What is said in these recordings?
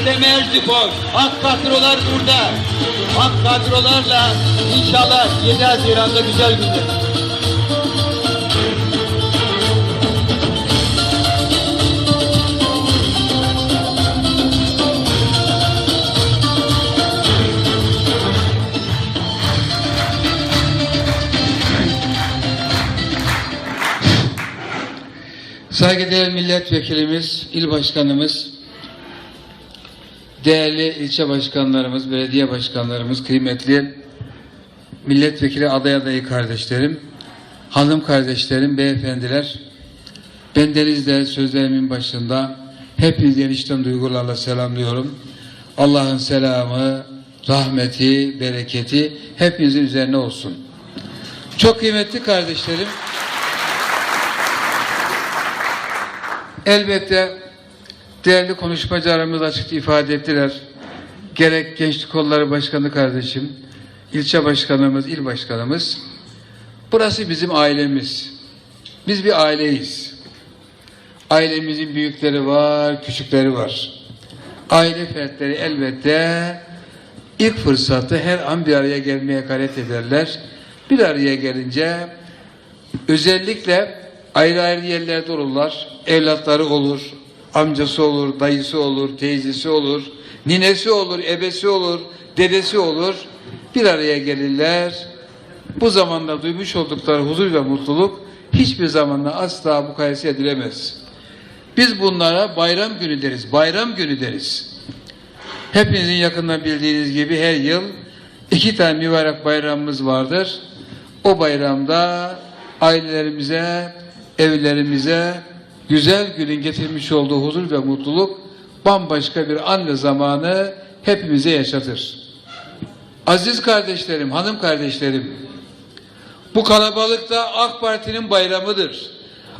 Eslem Erspor. Ak kadrolar burada. Ak kadrolarla inşallah 7 Haziran'da güzel günler. Saygıdeğer milletvekilimiz, il başkanımız, değerli ilçe başkanlarımız, belediye başkanlarımız, kıymetli milletvekili aday adayı kardeşlerim, hanım kardeşlerim, beyefendiler, ben Deniz'de sözlerimin başında hepinizi enişten duygularla selamlıyorum. Allah'ın selamı, rahmeti, bereketi hepinizin üzerine olsun. Çok kıymetli kardeşlerim, Elbette değerli konuşmacılarımız açık ifade ettiler. Gerek Gençlik Kolları Başkanı kardeşim, ilçe başkanımız, il başkanımız. Burası bizim ailemiz. Biz bir aileyiz. Ailemizin büyükleri var, küçükleri var. Aile fertleri elbette ilk fırsatı her an bir araya gelmeye gayret ederler. Bir araya gelince Özellikle ayrı ayrı yerlerde olurlar. Evlatları olur, amcası olur, dayısı olur, teyzesi olur, ninesi olur, ebesi olur, dedesi olur. Bir araya gelirler. Bu zamanda duymuş oldukları huzur ve mutluluk hiçbir zamanda asla mukayese edilemez. Biz bunlara bayram günü deriz, bayram günü deriz. Hepinizin yakından bildiğiniz gibi her yıl iki tane mübarek bayramımız vardır. O bayramda ailelerimize, evlerimize güzel günün getirmiş olduğu huzur ve mutluluk bambaşka bir anne zamanı hepimize yaşatır. Aziz kardeşlerim, hanım kardeşlerim, bu kalabalıkta AK Parti'nin bayramıdır.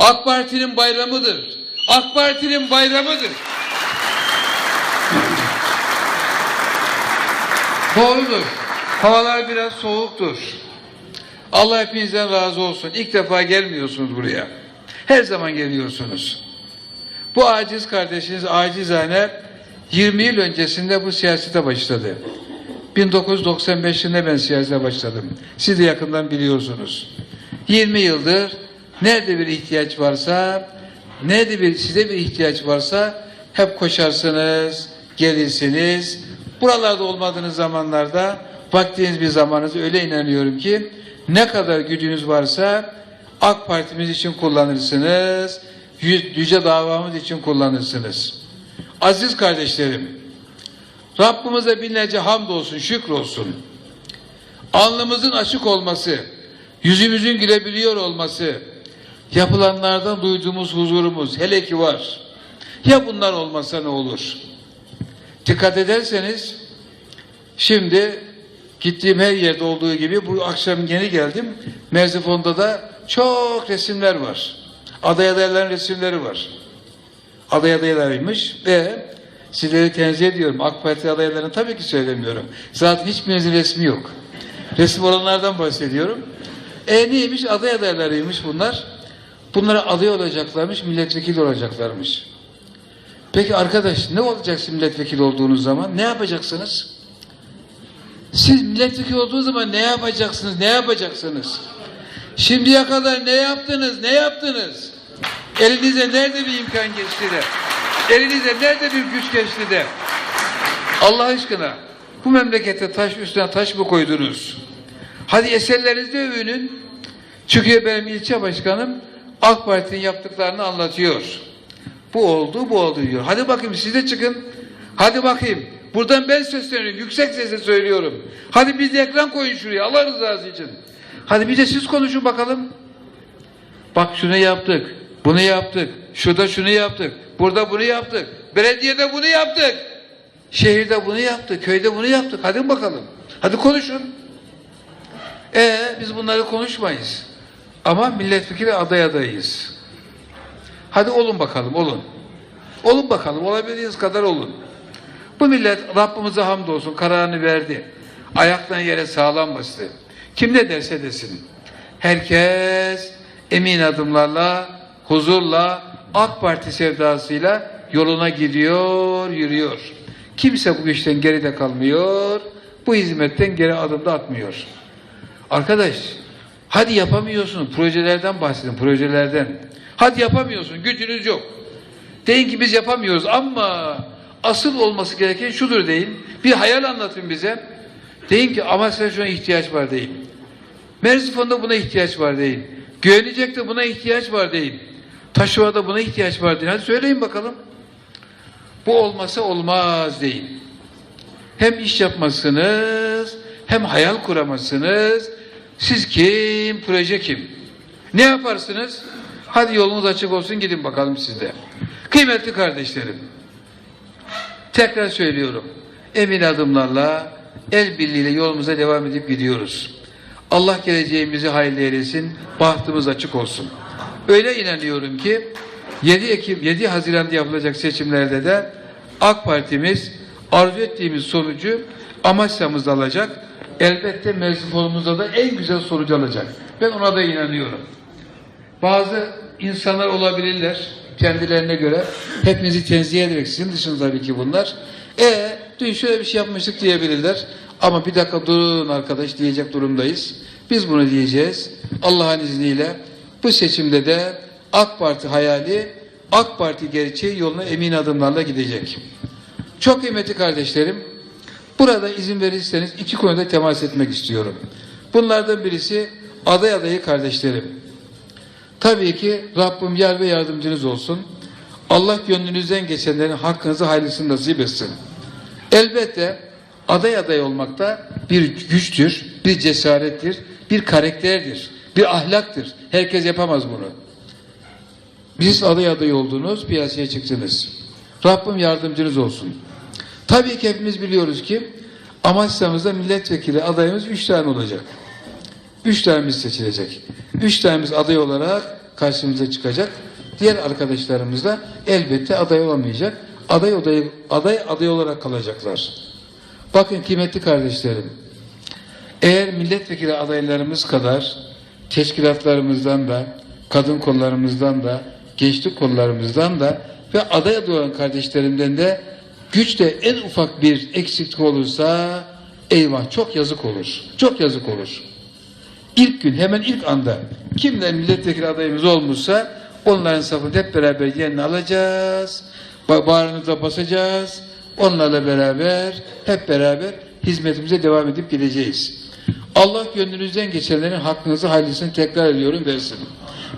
AK Parti'nin bayramıdır. AK Parti'nin bayramıdır. Doğrudur. Havalar biraz soğuktur. Allah hepinizden razı olsun. İlk defa gelmiyorsunuz buraya. Her zaman geliyorsunuz. Bu aciz kardeşiniz acizane 20 yıl öncesinde bu siyasete başladı. 1995 yılında ben siyasete başladım. Siz de yakından biliyorsunuz. 20 yıldır nerede bir ihtiyaç varsa, nerede bir size bir ihtiyaç varsa hep koşarsınız, gelirsiniz. Buralarda olmadığınız zamanlarda vaktiniz bir zamanınızı öyle inanıyorum ki ne kadar gücünüz varsa AK Partimiz için kullanırsınız, yü- yüce davamız için kullanırsınız. Aziz kardeşlerim, Rabbimize binlerce hamd olsun, şükür olsun. Alnımızın açık olması, yüzümüzün gülebiliyor olması, yapılanlardan duyduğumuz huzurumuz hele ki var. Ya bunlar olmasa ne olur? Dikkat ederseniz, şimdi gittiğim her yerde olduğu gibi bu akşam yeni geldim. Merzifon'da da çok resimler var. Aday adayların resimleri var. Aday adaylarıymış ve sizleri tenzih ediyorum. AK Parti adaylarını tabii ki söylemiyorum. Zaten hiçbirinizin resmi yok. Resim olanlardan bahsediyorum. E neymiş? Aday adaylarıymış bunlar. Bunlara aday olacaklarmış, milletvekili olacaklarmış. Peki arkadaş ne olacak milletvekili olduğunuz zaman? Ne yapacaksınız? Siz milletvekili olduğunuz zaman ne yapacaksınız? Ne yapacaksınız? Şimdiye kadar ne yaptınız? Ne yaptınız? Elinize nerede bir imkan geçti de? Elinize nerede bir güç geçti de? Allah aşkına bu memlekete taş üstüne taş mı koydunuz? Hadi eserlerinizde övünün. Çıkıyor benim ilçe başkanım AK Parti'nin yaptıklarını anlatıyor. Bu oldu, bu oldu diyor. Hadi bakayım siz de çıkın. Hadi bakayım. Buradan ben sesleniyorum. Yüksek sesle söylüyorum. Hadi biz de ekran koyun şuraya. Allah rızası için. Hadi bir de siz konuşun bakalım. Bak şunu yaptık. Bunu yaptık. Şurada şunu yaptık. Burada bunu yaptık. Belediyede bunu yaptık. Şehirde bunu yaptık. Köyde bunu yaptık. Hadi bakalım. Hadi konuşun. Ee biz bunları konuşmayız. Ama milletvekili aday adayıyız. Hadi olun bakalım olun. Olun bakalım olabildiğiniz kadar olun. Bu millet Rabbimize hamdolsun kararını verdi. Ayaktan yere sağlam bastı. Kim ne derse desin. Herkes emin adımlarla, huzurla, AK Parti sevdasıyla yoluna gidiyor, yürüyor. Kimse bu işten geride kalmıyor, bu hizmetten geri adım da atmıyor. Arkadaş, hadi yapamıyorsun, projelerden bahsedin, projelerden. Hadi yapamıyorsun, gücünüz yok. Deyin ki biz yapamıyoruz ama asıl olması gereken şudur deyin. Bir hayal anlatın bize. Deyin ki Amasya'da şuna ihtiyaç var deyin. Merzifon'da buna ihtiyaç var deyin. Güvenecek'te buna ihtiyaç var deyin. Taşova'da buna ihtiyaç var deyin. Hadi söyleyin bakalım. Bu olmasa olmaz deyin. Hem iş yapmazsınız, hem hayal kuramazsınız. Siz kim, proje kim? Ne yaparsınız? Hadi yolunuz açık olsun gidin bakalım sizde. Kıymetli kardeşlerim, tekrar söylüyorum. Emin adımlarla, el birliğiyle yolumuza devam edip gidiyoruz. Allah geleceğimizi hayırlı eylesin, bahtımız açık olsun. Öyle inanıyorum ki 7 Ekim 7 Haziran'da yapılacak seçimlerde de AK Partimiz arzu ettiğimiz sonucu Amasya'mızda alacak. Elbette Merzifon'umuzda da en güzel sonucu alacak. Ben ona da inanıyorum. Bazı insanlar olabilirler kendilerine göre. Hepinizi tenzih ederek sizin dışında tabii ki bunlar. E dün şöyle bir şey yapmıştık diyebilirler. Ama bir dakika durun arkadaş diyecek durumdayız. Biz bunu diyeceğiz. Allah'ın izniyle bu seçimde de AK Parti hayali, AK Parti gerçeği yoluna emin adımlarla gidecek. Çok kıymetli kardeşlerim, burada izin verirseniz iki konuda temas etmek istiyorum. Bunlardan birisi aday adayı kardeşlerim. Tabii ki Rabbim yar ve yardımcınız olsun. Allah gönlünüzden geçenlerin hakkınızı hayırlısını nasip etsin. Elbette aday aday olmakta bir güçtür, bir cesarettir, bir karakterdir, bir ahlaktır. Herkes yapamaz bunu. Biz aday aday oldunuz, piyasaya çıktınız. Rabbim yardımcınız olsun. Tabii ki hepimiz biliyoruz ki Amasya'mızda milletvekili adayımız üç tane olacak. Üç tanemiz seçilecek. Üç tanemiz aday olarak karşımıza çıkacak. Diğer arkadaşlarımız da elbette aday olamayacak. Aday aday, aday aday olarak kalacaklar. Bakın kıymetli kardeşlerim. Eğer milletvekili adaylarımız kadar teşkilatlarımızdan da, kadın kollarımızdan da, gençlik kollarımızdan da ve aday aday olan kardeşlerimden de güçte en ufak bir eksiklik olursa eyvah çok yazık olur. Çok yazık olur. İlk gün hemen ilk anda kimden milletvekili adayımız olmuşsa onların safını hep beraber yerine alacağız. Ba bağrınıza basacağız. Onlarla beraber hep beraber hizmetimize devam edip gideceğiz. Allah gönlünüzden geçenlerin hakkınızı hayırlısını tekrar ediyorum versin.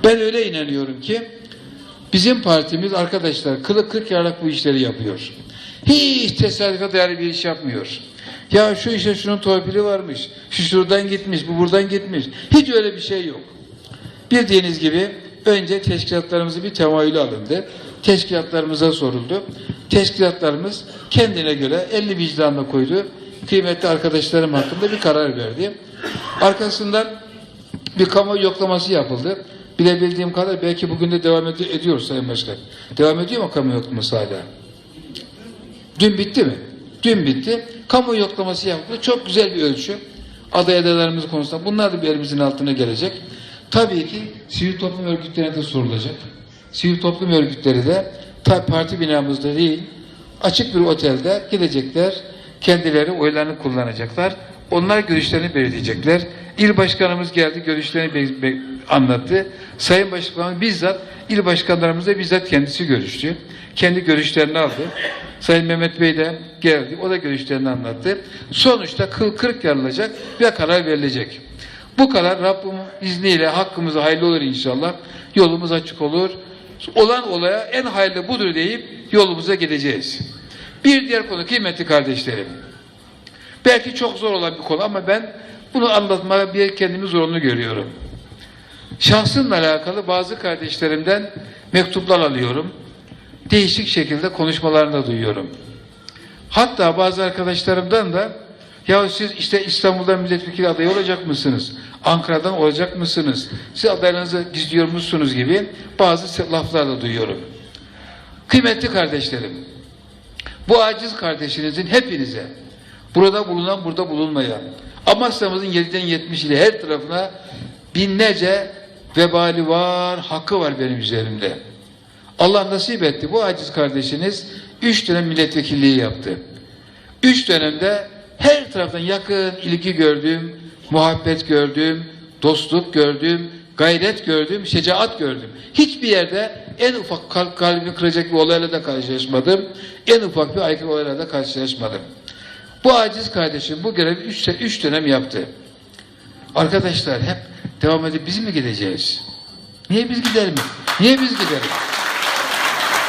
Ben öyle inanıyorum ki bizim partimiz arkadaşlar kılık kırk yarrak bu işleri yapıyor. Hiç tesadüfe dayalı bir iş yapmıyor. Ya şu işe şunun torpili varmış, şu şuradan gitmiş, bu buradan gitmiş. Hiç öyle bir şey yok. Bildiğiniz gibi önce teşkilatlarımızı bir temayülü alındı. Teşkilatlarımıza soruldu. Teşkilatlarımız kendine göre 50 vicdanla koydu. Kıymetli arkadaşlarım hakkında bir karar verdi. Arkasından bir kamu yoklaması yapıldı. Bilebildiğim kadar belki bugün de devam ed- ediyor Sayın Başkan. Devam ediyor mu kamu yoklaması hala? Dün bitti mi? Dün bitti. Kamu yoklaması yapıldı. Çok güzel bir ölçü. Aday adaylarımız konusunda. Bunlar da bir elimizin altına gelecek. Tabii ki sivil toplum örgütlerine de sorulacak. Sivil toplum örgütleri de parti binamızda değil, açık bir otelde gidecekler, kendileri oylarını kullanacaklar. Onlar görüşlerini belirleyecekler. İl başkanımız geldi, görüşlerini anlattı. Sayın Başkanımız bizzat, il başkanlarımızla bizzat kendisi görüştü. Kendi görüşlerini aldı. Sayın Mehmet Bey de geldi, o da görüşlerini anlattı. Sonuçta kıl kırk yarılacak ve karar verilecek. Bu karar Rabbimin izniyle hakkımıza hayırlı olur inşallah. Yolumuz açık olur. Olan olaya en hayırlı budur deyip yolumuza gideceğiz. Bir diğer konu kıymetli kardeşlerim. Belki çok zor olan bir konu ama ben bunu anlatmaya bir kendimi zorunlu görüyorum. Şahsımla alakalı bazı kardeşlerimden mektuplar alıyorum. Değişik şekilde konuşmalarını da duyuyorum. Hatta bazı arkadaşlarımdan da ya siz işte İstanbul'dan milletvekili adayı olacak mısınız? Ankara'dan olacak mısınız? Siz adaylarınızı gizliyor musunuz gibi bazı laflar da duyuyorum. Kıymetli kardeşlerim, bu aciz kardeşinizin hepinize, burada bulunan, burada bulunmayan, Amasya'mızın 7'den 70 ile her tarafına binlerce vebali var, hakkı var benim üzerimde. Allah nasip etti. Bu aciz kardeşiniz üç dönem milletvekilliği yaptı. üç dönemde her taraftan yakın ilgi gördüm, muhabbet gördüm, dostluk gördüm, gayret gördüm, şecaat gördüm. Hiçbir yerde en ufak kalp kalbimi kıracak bir olayla da karşılaşmadım. En ufak bir aykırı olayla da karşılaşmadım. Bu aciz kardeşim bu görevi üç, üç dönem yaptı. Arkadaşlar hep devam edip biz mi gideceğiz? Niye biz gidelim? Niye biz gidelim?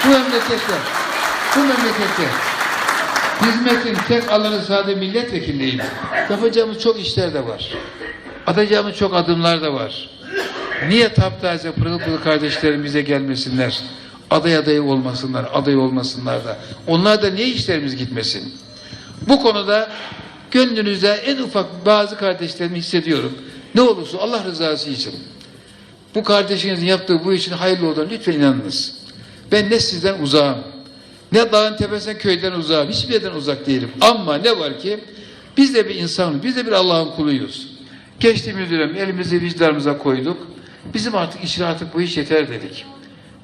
Bu memlekette, bu memlekette hizmetin tek alanı sadece milletvekilliği. Yapacağımız çok işler de var. Atacağımız çok adımlar da var. Niye taptaze pırıl pırıl kardeşlerim bize gelmesinler? Aday adayı olmasınlar, aday olmasınlar da. Onlar da niye işlerimiz gitmesin? Bu konuda gönlünüzde en ufak bazı kardeşlerimi hissediyorum. Ne olursa Allah rızası için. Bu kardeşinizin yaptığı bu için hayırlı olduğunu lütfen inanınız. Ben ne sizden uzağım, ne dağın tepesine köyden uzağım, hiçbir yerden uzak değilim. Ama ne var ki biz de bir insanız, biz de bir Allah'ın kuluyuz. Geçtiğimiz dönem elimizi vicdanımıza koyduk. Bizim artık işin artık bu iş yeter dedik.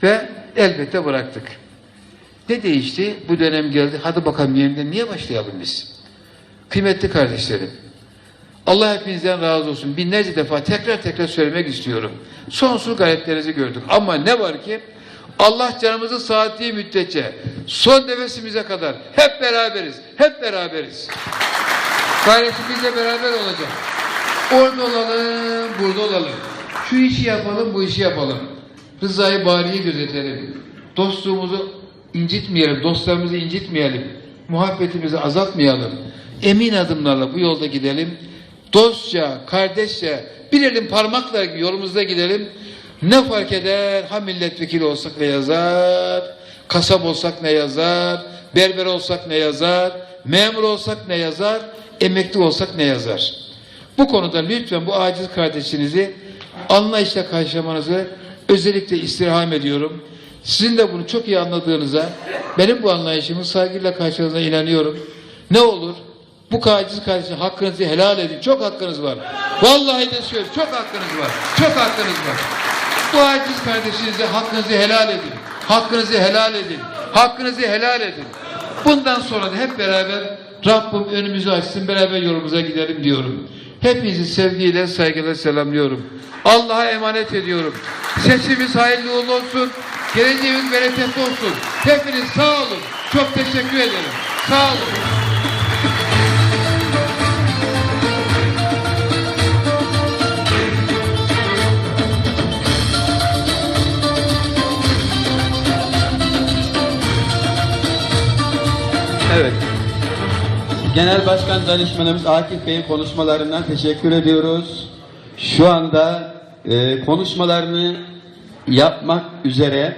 Ve elbette bıraktık. Ne değişti? Bu dönem geldi. Hadi bakalım yeniden niye başlayalım biz? Kıymetli kardeşlerim, Allah hepinizden razı olsun. Binlerce defa tekrar tekrar söylemek istiyorum. Sonsuz gayretlerinizi gördük. Ama ne var ki Allah canımızı saatliği müddetçe son nefesimize kadar hep beraberiz. Hep beraberiz. Gayretimizle beraber olacak. Orada olalım, burada olalım. Şu işi yapalım, bu işi yapalım. Rızayı bariyi gözetelim. Dostluğumuzu incitmeyelim, dostlarımızı incitmeyelim. Muhabbetimizi azaltmayalım. Emin adımlarla bu yolda gidelim. Dostça, kardeşçe, bir elin parmakla yolumuzda gidelim. Ne fark eder? Ha milletvekili olsak ne yazar? Kasap olsak ne yazar? Berber olsak ne yazar? Memur olsak ne yazar? Emekli olsak ne yazar? Bu konuda lütfen bu aciz kardeşinizi anlayışla karşılamanızı özellikle istirham ediyorum. Sizin de bunu çok iyi anladığınıza, benim bu anlayışımı saygıyla karşıladığına inanıyorum. Ne olur bu aciz kardeşin hakkınızı helal edin. Çok hakkınız var. Vallahi de söylüyorum. Çok hakkınız var. Çok hakkınız var. Bu aciz kardeşinize hakkınızı helal edin. Hakkınızı helal edin. Hakkınızı helal edin. Bundan sonra da hep beraber Rabbim önümüzü açsın beraber yolumuza gidelim diyorum. Hepinizi sevgiyle, saygıyla selamlıyorum. Allah'a emanet ediyorum. Seçimimiz hayırlı uğurlu olsun. Geleceğimiz bereketli olsun. Hepiniz sağ olun. Çok teşekkür ederim. Sağ olun. Genel Başkan Danışmanımız Akif Bey'in konuşmalarından teşekkür ediyoruz. Şu anda e, konuşmalarını yapmak üzere